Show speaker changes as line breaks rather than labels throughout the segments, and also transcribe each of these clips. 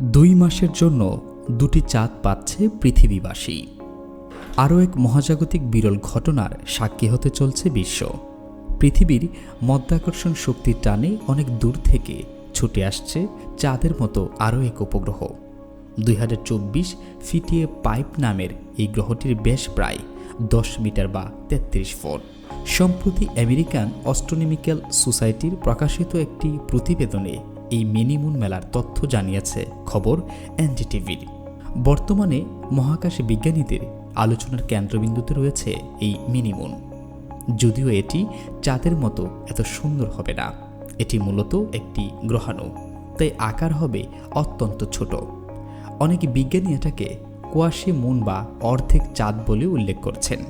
দুই মাসের জন্য দুটি চাঁদ পাচ্ছে পৃথিবীবাসী। আরও এক মহাজাগতিক বিরল ঘটনার সাক্ষী হতে চলছে বিশ্ব। পৃথিবীর মধ্যাকর্ষণ শক্তির টানে অনেক দূর থেকে ছুটে আসছে চাঁদের মতো আরও এক উপগ্রহ। দুই হাজার চব্বিশ ফিটিয়ে পাইপ নামের এই গ্রহটির বেশ প্রায় দশ মিটার বা তেত্রিশ ফুট। সম্প্রতি আমেরিকান অস্ট্রোনমিক্যাল সোসাইটির প্রকাশিত একটি প্রতিবেদনে এই মিনিমুন মেলার তথ্য জানিয়েছে খবর এনডিটিভির বর্তমানে মহাকাশ বিজ্ঞানীদের আলোচনার কেন্দ্রবিন্দুতে রয়েছে এই মিনিমুন। যদিও এটি চাঁদের মতো এত সুন্দর হবে না, এটি মূলত একটি গ্রহাণু, তাই আকার হবে অত্যন্ত ছোট। অনেক বিজ্ঞানী এটাকে কোয়াশি মুন বা অর্ধেক চাঁদ বলে উল্লেখ করছেন।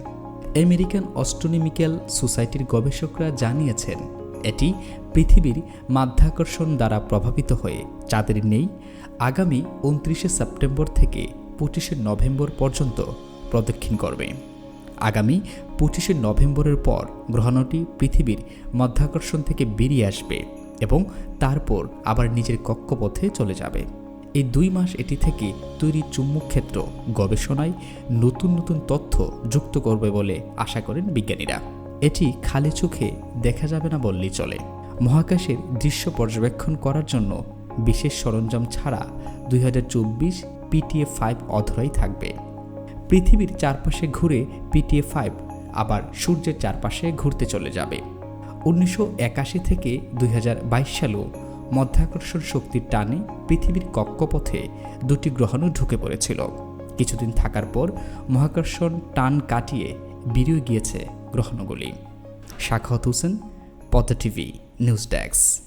আমেরিকান অস্ট্রোনমিক্যাল সোসাইটির গবেষকরা জানিয়েছেন, এটি পৃথিবীর মাধ্যাকর্ষণ দ্বারা প্রভাবিত হয়ে চাঁদের নেই আগামী উনত্রিশে সেপ্টেম্বর থেকে পঁচিশে নভেম্বর পর্যন্ত প্রদক্ষিণ করবে। আগামী পঁচিশে নভেম্বরের পর গ্রহণটি পৃথিবীর মাধ্যাকর্ষণ থেকে বেরিয়ে আসবে এবং তারপর আবার নিজের কক্ষপথে চলে যাবে। এই দুই মাস এটি থেকে তৈরি চুম্বক ক্ষেত্র গবেষণায় নতুন নতুন তথ্য যুক্ত করবে বলে আশা করেন বিজ্ঞানীরা। এটি খালি চোখে দেখা যাবে না বললেই চলে। মহাকাশের দৃশ্য পর্যবেক্ষণ করার জন্য বিশেষ সরঞ্জাম ছাড়া দুই পিটিএ ফাইভ অধরাই থাকবে। পৃথিবীর চারপাশে ঘুরে পিটিএ ফাইভ আবার সূর্যের চারপাশে ঘুরতে চলে যাবে। উনিশশো একাশি থেকে দুই হাজার বাইশ সালেও মধ্যাকর্ষণ শক্তির টানে পৃথিবীর কক্ষপথে দুটি গ্রহাণু ঢুকে পড়েছিল। কিছুদিন থাকার পর মহাকর্ষণ টান কাটিয়ে বেরিয়ে গিয়েছে গ্রহাণুগুলি। শাখাত হোসেন positivity news decks